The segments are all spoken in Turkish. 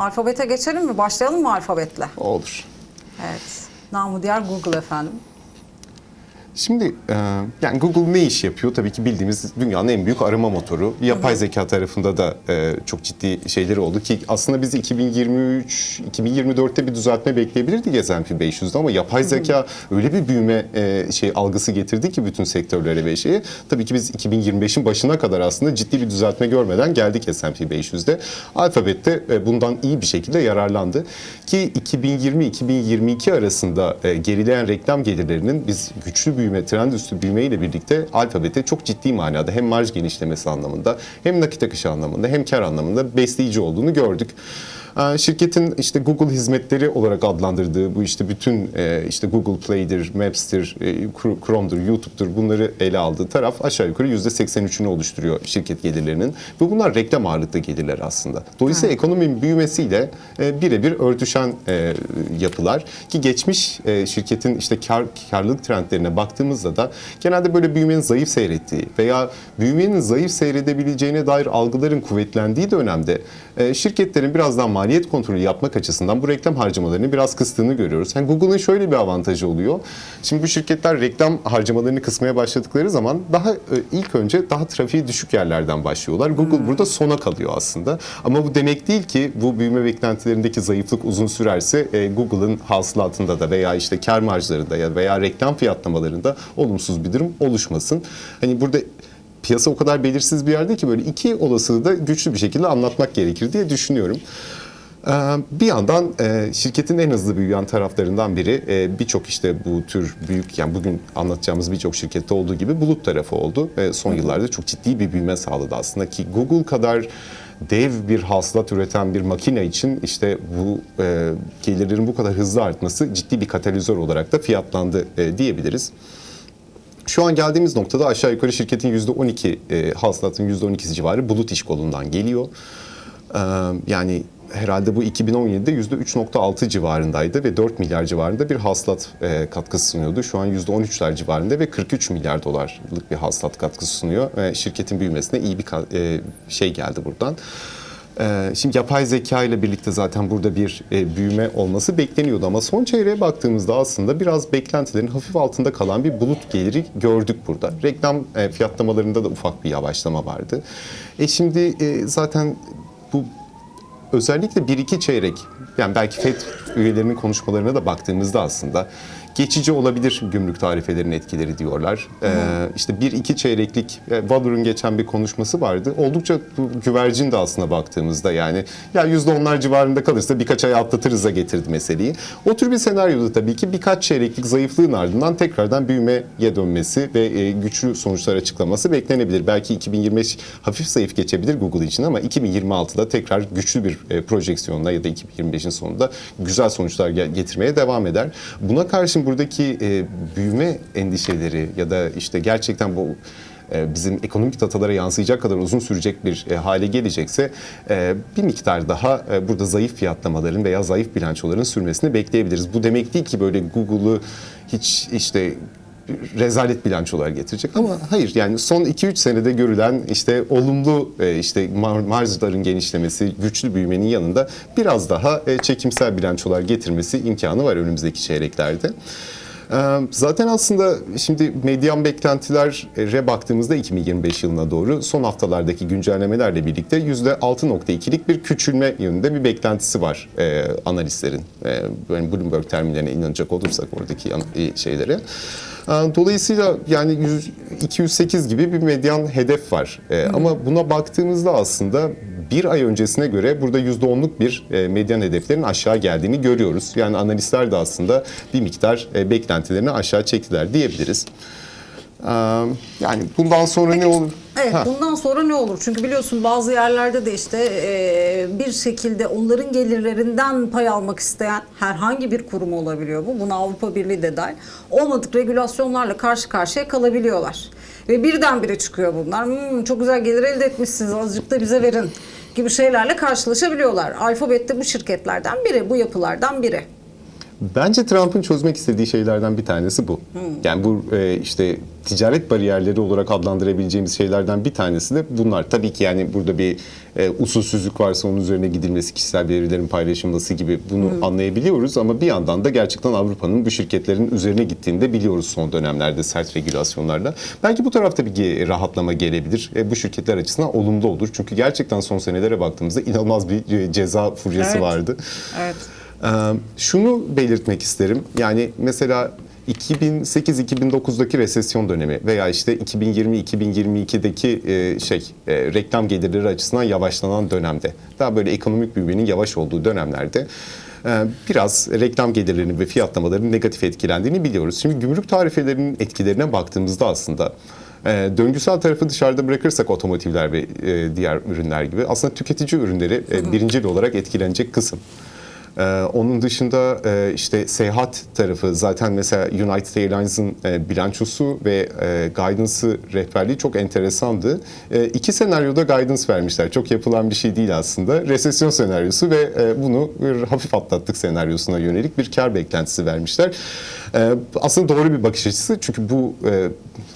alfabete geçelim mi? Başlayalım mı alfabetle? Olur. Evet. Namı diğer Google efendim. Şimdi e, yani Google ne iş yapıyor? Tabii ki bildiğimiz dünyanın en büyük arama motoru. Yapay zeka tarafında da e, çok ciddi şeyleri oldu ki aslında biz 2023 2024'te bir düzeltme bekleyebilirdik S&P 500'de ama yapay zeka öyle bir büyüme e, şey algısı getirdi ki bütün sektörlere ve şeye. Tabii ki biz 2025'in başına kadar aslında ciddi bir düzeltme görmeden geldik S&P 500'de. Alphabet'te e, bundan iyi bir şekilde yararlandı ki 2020-2022 arasında e, gerileyen reklam gelirlerinin biz güçlü büyüme, trend üstü büyüme ile birlikte Alphabet'e çok ciddi manada hem marj genişlemesi anlamında hem nakit akışı anlamında hem kar anlamında besleyici olduğunu gördük. Ee, Şirketin işte Google hizmetleri olarak adlandırdığı bu işte bütün e, işte Google Play'dir, Maps'tir, e, Chrome'dur, YouTube'dur bunları ele aldığı taraf aşağı yukarı %83'ünü oluşturuyor şirket gelirlerinin. Ve bunlar reklam ağırlıklı gelirler aslında. Dolayısıyla ekonominin büyümesiyle e, birebir örtüşen yapılar ki geçmiş şirketin işte kar karlılık trendlerine baktığımızda da genelde böyle büyümenin zayıf seyrettiği veya büyümenin zayıf seyredebileceğine dair algıların kuvvetlendiği dönemde şirketlerin biraz daha maliyet kontrolü yapmak açısından bu reklam harcamalarını biraz kıstığını görüyoruz. Yani Google'ın şöyle bir avantajı oluyor. Şimdi bu şirketler reklam harcamalarını kısmaya başladıkları zaman daha e, ilk önce daha trafiği düşük yerlerden başlıyorlar. Google burada sona kalıyor aslında. Ama bu demek değil ki bu büyüme beklentilerindeki zayıflık uzun sürerse e, Google'ın hasılatında da veya işte kar marjlarında ya veya reklam fiyatlamalarında olumsuz bir durum oluşmasın. Hani burada piyasa o kadar belirsiz bir yerde ki böyle iki olasılığı da güçlü bir şekilde anlatmak gerekir diye düşünüyorum. Ee, Bir yandan e, şirketin en hızlı büyüyen taraflarından biri e, birçok işte bu tür büyük yani bugün anlatacağımız birçok şirkette olduğu gibi bulut tarafı oldu. E, Son yıllarda çok ciddi bir büyüme sağladı aslında ki Google kadar dev bir hasılat üreten bir makine için işte bu e, gelirlerin bu kadar hızlı artması ciddi bir katalizör olarak da fiyatlandı e, diyebiliriz. Şu an geldiğimiz noktada aşağı yukarı şirketin %12 e, hasılatın %12'si civarı bulut iş kolundan geliyor. Ee, yani herhalde bu 2017'de %3.6 civarındaydı ve 4 milyar civarında bir hasılat e, katkısı sunuyordu. Şu an %13'ler civarında ve 43 milyar dolarlık bir hasılat katkısı sunuyor. Ve şirketin büyümesine iyi bir e, şey geldi buradan. Ee, Şimdi yapay zeka ile birlikte zaten burada bir e, büyüme olması bekleniyordu ama son çeyreğe baktığımızda aslında biraz beklentilerin hafif altında kalan bir bulut geliri gördük burada. Reklam e, fiyatlamalarında da ufak bir yavaşlama vardı. E şimdi e, zaten bu özellikle 1-2 çeyrek yani belki FED üyelerinin konuşmalarına da baktığımızda aslında geçici olabilir gümrük tarifelerinin etkileri diyorlar. Ee, işte 1-2 çeyreklik e, Valor'un geçen bir konuşması vardı. Oldukça güvercin de aslında baktığımızda yani ya %10'lar civarında kalırsa birkaç ay atlatırız'a getirdi meseleyi. O tür bir senaryoda tabii ki birkaç çeyreklik zayıflığın ardından tekrardan büyümeye dönmesi ve e, güçlü sonuçlar açıklaması beklenebilir. Belki 2025 hafif zayıf geçebilir Google için ama 2026'da tekrar güçlü bir e, projeksiyonla ya da 2025'in sonunda güzel sonuçlar ge- getirmeye devam eder. Buna karşın buradaki e, büyüme endişeleri ya da işte gerçekten bu e, bizim ekonomik datalara yansıyacak kadar uzun sürecek bir e, hale gelecekse e, bir miktar daha burada zayıf fiyatlamaların veya zayıf bilançoların sürmesini bekleyebiliriz. Bu demek değil ki böyle Google'u hiç işte rezalet bilançolar getirecek ama hayır yani son 2-3 senede görülen işte olumlu e, işte mar- genişlemesi, güçlü büyümenin yanında biraz daha e, çekimsel bilançolar getirmesi imkanı var önümüzdeki çeyreklerde. Ee, Zaten aslında şimdi medyan beklentilere baktığımızda 2025 yılına doğru son haftalardaki güncellemelerle birlikte %6.2'lik bir küçülme yönünde bir beklentisi var e, analistlerin. E, yani Bloomberg terminlerine inanacak olursak oradaki e, şeylere. Ee, Dolayısıyla yani 100, 208 gibi bir medyan hedef var. Ama buna baktığımızda aslında bir ay öncesine göre burada %10'luk bir e, medyan hedeflerin aşağı geldiğini görüyoruz. Yani analistler de aslında bir miktar e, beklentilerini aşağı çektiler diyebiliriz. Yani bundan sonra ne olur? Evet Ha. bundan sonra ne olur? Çünkü biliyorsun bazı yerlerde de işte e, bir şekilde onların gelirlerinden pay almak isteyen herhangi bir kurum olabiliyor bu. Buna Avrupa Birliği de dahil. Olmadık regülasyonlarla karşı karşıya kalabiliyorlar. Ve birdenbire çıkıyor bunlar. "Hmm, çok güzel gelir elde etmişsiniz azıcık da bize verin gibi şeylerle karşılaşabiliyorlar. Alfabet de bu şirketlerden biri, bu yapılardan biri. Bence Trump'ın çözmek istediği şeylerden bir tanesi bu. Yani bu e, işte ticaret bariyerleri olarak adlandırabileceğimiz şeylerden bir tanesi de bunlar. Tabii ki yani burada bir e, usulsüzlük varsa onun üzerine gidilmesi, kişisel verilerin paylaşılması gibi bunu anlayabiliyoruz ama bir yandan da gerçekten Avrupa'nın bu şirketlerin üzerine gittiğini de biliyoruz son dönemlerde sert regülasyonlarla. Belki bu tarafta bir rahatlama gelebilir. E, bu şirketler açısından olumlu olur. Çünkü gerçekten son senelere baktığımızda inanılmaz bir e, ceza furyası Evet. vardı. Evet. Ee, şunu belirtmek isterim. Yani mesela 2008-2009'daki resesyon dönemi veya işte 2020-2022'deki e, şey e, reklam gelirleri açısından yavaşlanan dönemde daha böyle ekonomik büyümenin yavaş olduğu dönemlerde e, biraz reklam gelirlerinin ve fiyatlamaların negatif etkilendiğini biliyoruz. Şimdi gümrük tarifelerinin etkilerine baktığımızda aslında e, döngüsel tarafı dışarıda bırakırsak otomotivler ve e, diğer ürünler gibi aslında tüketici ürünleri e, birincil olarak etkilenecek kısım. Ee, onun dışında e, işte seyahat tarafı zaten mesela United Airlines'ın e, bilançosu ve e, guidance'ı rehberliği çok enteresandı. E, iki senaryoda guidance vermişler. Çok yapılan bir şey değil aslında. Resesyon senaryosu ve e, bunu bir hafif atlattık senaryosuna yönelik bir kar beklentisi vermişler. E, aslında doğru bir bakış açısı çünkü bu e,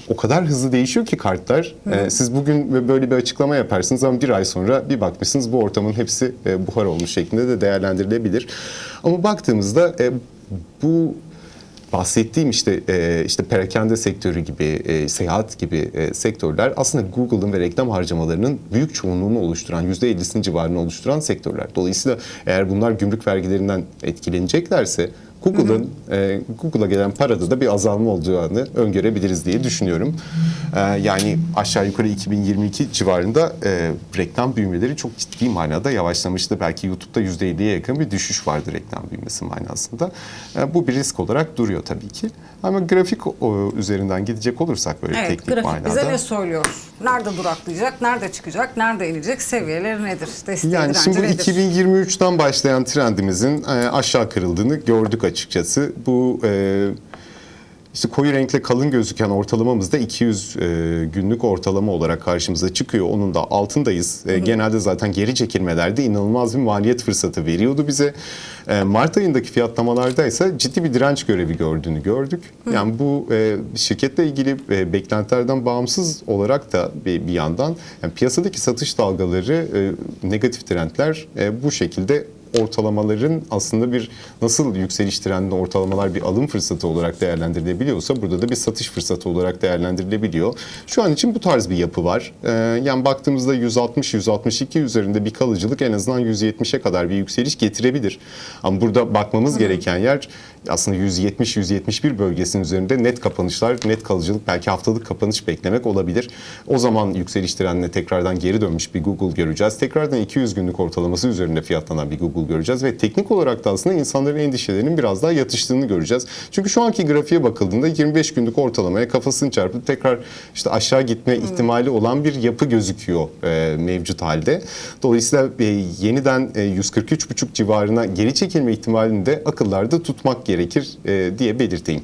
o kadar hızlı değişiyor ki kartlar. E, siz bugün böyle bir açıklama yaparsınız ama bir ay sonra bir bakmışsınız bu ortamın hepsi e, buhar olmuş şeklinde de değerlendirilebilir. Ama baktığımızda e, bu bahsettiğim işte e, işte perakende sektörü gibi, e, seyahat gibi e, sektörler aslında Google'ın ve reklam harcamalarının büyük çoğunluğunu oluşturan, %50'sinin civarını oluşturan sektörler. Dolayısıyla eğer bunlar gümrük vergilerinden etkileneceklerse Google'ın e, Google'a gelen parada da bir azalma olacağını öngörebiliriz diye düşünüyorum. E, yani aşağı yukarı 2022 civarında e, reklam büyümeleri çok ciddi manada yavaşlamıştı. Belki YouTube'da %50'ye yakın bir düşüş vardı reklam büyümesi manasında. E, bu bir risk olarak duruyor tabii ki. Ama grafik o, üzerinden gidecek olursak böyle Evet, teknik grafik manada. bize ne söylüyor? Nerede duraklayacak, nerede çıkacak, nerede inecek, seviyeleri nedir? Desteği, Yani şimdi nedir? 2023'ten başlayan trendimizin e, aşağı kırıldığını gördük açıkçası. Bu e, işte koyu renkle kalın gözüken ortalamamız da 200 e, günlük ortalama olarak karşımıza çıkıyor. Onun da altındayız. E, genelde zaten geri çekilmelerde inanılmaz bir maliyet fırsatı veriyordu bize. E, Mart ayındaki fiyatlamalarda ise ciddi bir direnç görevi gördüğünü gördük. Yani bu e, şirketle ilgili e, beklentilerden bağımsız olarak da bir, bir yandan yani piyasadaki satış dalgaları, e, negatif trendler e, bu şekilde ortalamaların aslında bir nasıl yükseliş trendinde ortalamalar bir alım fırsatı olarak değerlendirilebiliyorsa burada da bir satış fırsatı olarak değerlendirilebiliyor. Şu an için bu tarz bir yapı var. Ee, yani baktığımızda 160-162 üzerinde bir kalıcılık en azından 170'e kadar bir yükseliş getirebilir. Ama burada bakmamız gereken yer aslında 170-171 bölgesinin üzerinde net kapanışlar, net kalıcılık belki haftalık kapanış beklemek olabilir. O zaman yükseliş trendine tekrardan geri dönmüş bir Google göreceğiz. Tekrardan 200 günlük ortalaması üzerinde fiyatlanan bir Google göreceğiz ve teknik olarak da aslında insanların endişelerinin biraz daha yatıştığını göreceğiz. Çünkü şu anki grafiğe bakıldığında 25 günlük ortalamaya kafasını çarpıp tekrar işte aşağı gitme ihtimali olan bir yapı gözüküyor e, mevcut halde. Dolayısıyla e, yeniden e, 143,5 civarına geri çekilme ihtimalini de akıllarda tutmak gerekir e, diye belirteyim.